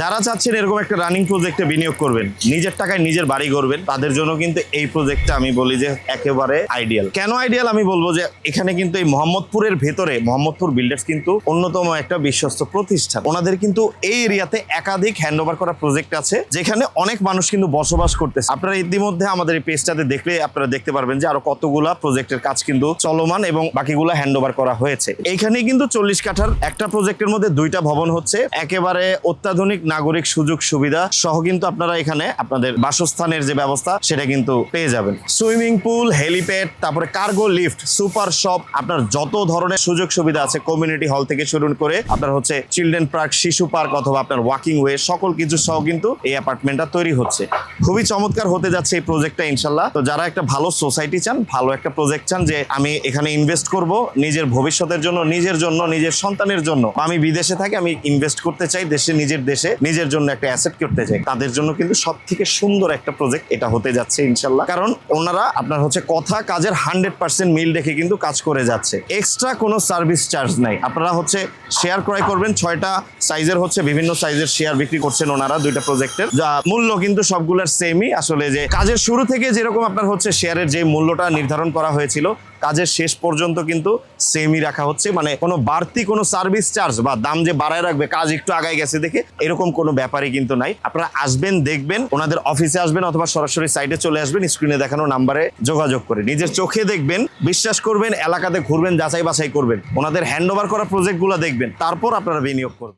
যারা চাচ্ছেন এরকম একটা রানিং প্রজেক্টে বিনিয়োগ করবেন, নিজের টাকায় নিজের বাড়ি করবেন তাদের জন্য কিন্তু এই প্রজেক্টটা আমি বলি যে একেবারে আইডিয়াল কেন আইডিয়াল আমি বলব যে, এখানে কিন্তু এই মোহাম্মদপুরের ভেতরে, মোহাম্মদপুর বিল্ডার্স কিন্তু অন্যতম একটা বিশ্বস্ত প্রতিষ্ঠান। ওনাদের কিন্তু এই এরিয়াতে একাধিক হ্যান্ড ওভার করা প্রজেক্ট আছে, যেখানে অনেক মানুষ কিন্তু বসবাস করতেছে। আপনারা ইতিমধ্যে আমাদের এই পেজটাতে দেখলে আপনারা দেখতে পারবেন যে আরও কতগুলা প্রজেক্টের কাজ কিন্তু চলমান এবং বাকিগুলা হ্যান্ড ওভার করা হয়েছে। এইখানে কিন্তু চল্লিশ কাঠার একটা প্রজেক্টের মধ্যে দুইটা ভবন হচ্ছে। একেবারে অত্যাধুনিক নাগরিক সুযোগ সুবিধা সহ কিন্তু আপনারা এখানে আপনাদের বাসস্থানের যে ব্যবস্থা, সেটা কিন্তু পেয়ে যাবেন। সুইমিং পুল, হেলিপ্যাড, তারপরে কার্গো লিফট, সুপার শপ, আপনার যত ধরনের সুযোগ সুবিধা আছে, কমিউনিটি হল থেকে শুরু করে আপনার হচ্ছে চিলড্রেন পার্ক, শিশু পার্ক অথবা আপনার ওয়াকিং ওয়ে, সকল কিছু সহ কিন্তু এই অ্যাপার্টমেন্টটা তৈরি হচ্ছে। খুবই চমৎকার হতে যাচ্ছে এই প্রজেক্টটা ইনশাল্লাহ তো যারা একটা ভালো সোসাইটি চান, ভালো একটা প্রজেক্ট চান যে আমি এখানে ইনভেস্ট করব নিজের ভবিষ্যতের জন্য, নিজের জন্য, নিজের সন্তানের জন্য। আমি বিদেশে থাকি, আমি ইনভেস্ট করতে চাই, দেশে, নিজের দেশে। নিজের জন্য একটা অ্যাসেট করতে চাই তাদের জন্য কিন্তু সব থেকে সুন্দর একটা প্রজেক্ট এটা হতে যাচ্ছে ইনশাল্লাহ। কারণ ওনারা আপনার হচ্ছে কথা কাজের হান্ড্রেড পার্সেন্ট মিল রেখে কিন্তু কাজ করে যাচ্ছে। এক্সট্রা কোনো সার্ভিস চার্জ নাই। আপনারা হচ্ছে শেয়ার ক্রয় করবেন, ছয়টা সাইজের হচ্ছে বিভিন্ন সাইজের শেয়ার বিক্রি করছেন ওনারা দুইটা প্রজেক্টের যা মূল্য কিন্তু সবগুলোর সেমই আসলে যে কাজের শুরু থেকে যেরকম আপনার হচ্ছে শেয়ারের যে মূল্যটা নির্ধারণ করা হয়েছিল, কাজের শেষ পর্যন্ত কিন্তু সেমই রাখা হচ্ছে। মানে কোনো বাড়তি কোনো সার্ভিস চার্জ বা দাম যে বাড়ায় রাখবে, কাজ একটু আগায় গেছে দেখে, এরকম কোনো ব্যাপারে কিন্তু নাই। আপনারা আসবেন, দেখবেন, ওনাদের অফিসে আসবেন অথবা সরাসরি সাইডে চলে আসবেন স্ক্রিনে দেখানো নাম্বারে যোগাযোগ করে। নিজের চোখে দেখবেন, বিশ্বাস করবেন, এলাকাতে ঘুরবেন যাচাই বাছাই করবেন। ওনাদের হ্যান্ড ওভার করা প্রজেক্টগুলো দেখবেন, তারপর আপনারা বিনিয়োগ করবেন।